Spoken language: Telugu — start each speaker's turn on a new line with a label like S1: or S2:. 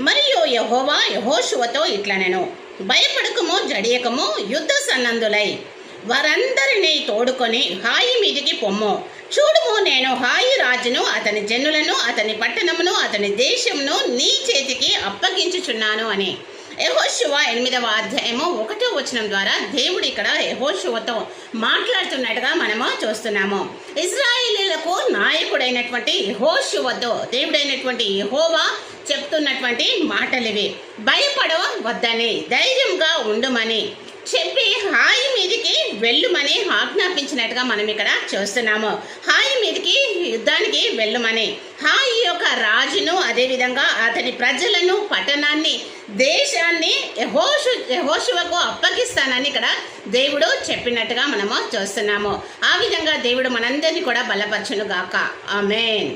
S1: మరియు యహోవా యహోశువతో ఇట్లనెను. భయపడకము జడియకము యుద్ధ సన్నందులై. వారందరినీ తోడుకొని హాయి మీదికి పొమ్ము. చూడుము నేను హాయి రాజును అతని జనులను అతని పట్టణమును అతని దేశమును నీ చేతికి అప్పగించుచున్నాను అని. యహోశివ ఎనిమిదవ అధ్యాయము ఒకటో వచనం ద్వారా దేవుడు ఇక్కడ యహోశివతో మాట్లాడుతున్నట్టుగా మనము చూస్తున్నాము. ప్రజలకు నాయకుడైనటువంటి యహోశువతో దేవుడైనటువంటి యహోవా చెప్తున్నటువంటి మాటలు ఇవి వద్దని ధైర్యంగా ఉండుమని చెప్పి హాయి మీదికి వెళ్ళుమని ఆజ్ఞాపించినట్టుగా మనం ఇక్కడ చూస్తున్నాము. హాయి మీదికి యుద్ధానికి వెళ్ళుమని హాయి యొక్క అదేవిధంగా అతని ప్రజలను పట్టణాన్ని దేశాన్ని యహోషు యహోషువకు అప్పగిస్తానని ఇక్కడ దేవుడు చెప్పినట్టుగా మనము చూస్తున్నాము. ఆ విధంగా దేవుడు మనందరినీ కూడా బలపరచును గాక ఆమెన్.